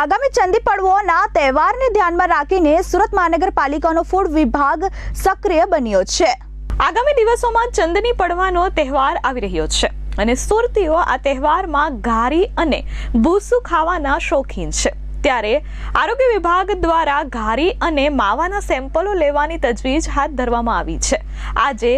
આગામી ચંદી પડવોના તહેવારને ધ્યાનમાં રાખીને સુરત મહાનગરપાલિકાનો ફૂડ વિભાગ સક્રિય બન્યો છે. આગામી દિવસોમાં ચંદની પડવાનો તહેવાર આવી રહ્યો છે અને સુરતીઓ આ તહેવારમાં ઘારી અને ભૂસું ખાવાના શોખીન છે. ત્યારે આરોગ્ય વિભાગ દ્વારા ઘારી અને માવાના સેમ્પલો લેવાની તજવીજ હાથ ધરવામાં આવી છે. આજે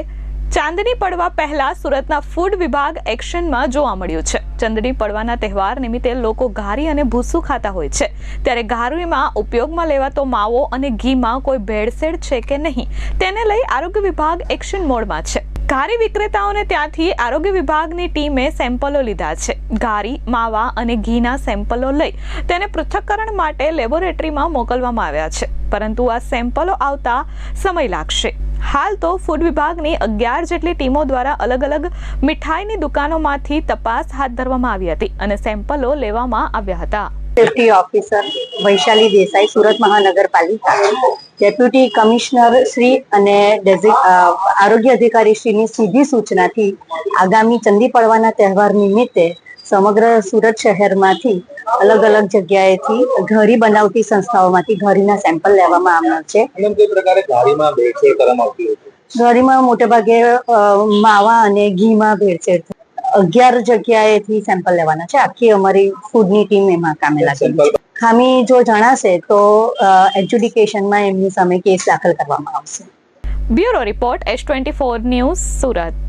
ચાંદની પડવા પહેલા સુરતના ફૂડ વિભાગ એક્શનમાં જોવા મળ્યું છે. ચાંદની પડવાના તહેવાર નિમિત્તે લોકો ઘારી અને ભૂસું ખાતા હોય છે. ત્યારે ઘારીમાં ઉપયોગમાં લેવાતો માવો અને ઘીમાં કોઈ ભેળસેળ છે કે નહીં, તેને લઈ આરોગ્ય વિભાગ એક્શન મોડમાં છે. ઘારી વિક્રેતાઓને ત્યાંથી આરોગ્ય વિભાગની ટીમે સેમ્પલો લીધા છે. ઘારી, માવા અને ઘીના સેમ્પલો લઈ તેને પૃથ્થકરણ માટે લેબોરેટરીમાં મોકલવામાં આવ્યા છે. પરંતુ આ સેમ્પલો આવતા સમય લાગશે. હાલ તો ફૂડ વિભાગની અગિયાર જેટલી ટીમો દ્વારા અલગ અલગ મીઠાઈની દુકાનોમાંથી તપાસ હાથ ધરવામાં આવી હતી અને સેમ્પલો લેવામાં આવ્યા હતા. સેફ્ટી ઓફિસર વૈશાલી દેસાઈ, સુરત મહાનગરપાલિકા. ડેપ્યુટી કમિશનર શ્રી અને આરોગ્ય અધિકારી શ્રીની સીધી સૂચનાથી આગામી ચંદી પડવાના તહેવાર નિમિત્તે સમગ્ર સુરત શહેરમાંથી અલગ અલગ જગ્યાએથી ઘરી બનાવતી સંસ્થાઓમાંથી ઘરીના સેમ્પલ લેવામાં આવનાર છે. ઘરીમાં મોટે ભાગે માવા અને ઘીમાં ભેળસેળ અગિયાર જગ્યાએથી સેમ્પલ લેવાના છે. આખી અમારી ફૂડની ટીમ એમાં કામે લાગેલી છે ખામી જો જણાશે તો એજ્યુડિકેશનમાં એમની સામે કેસ દાખલ કરવામાં આવશે. Bureau report S twenty four news Surat.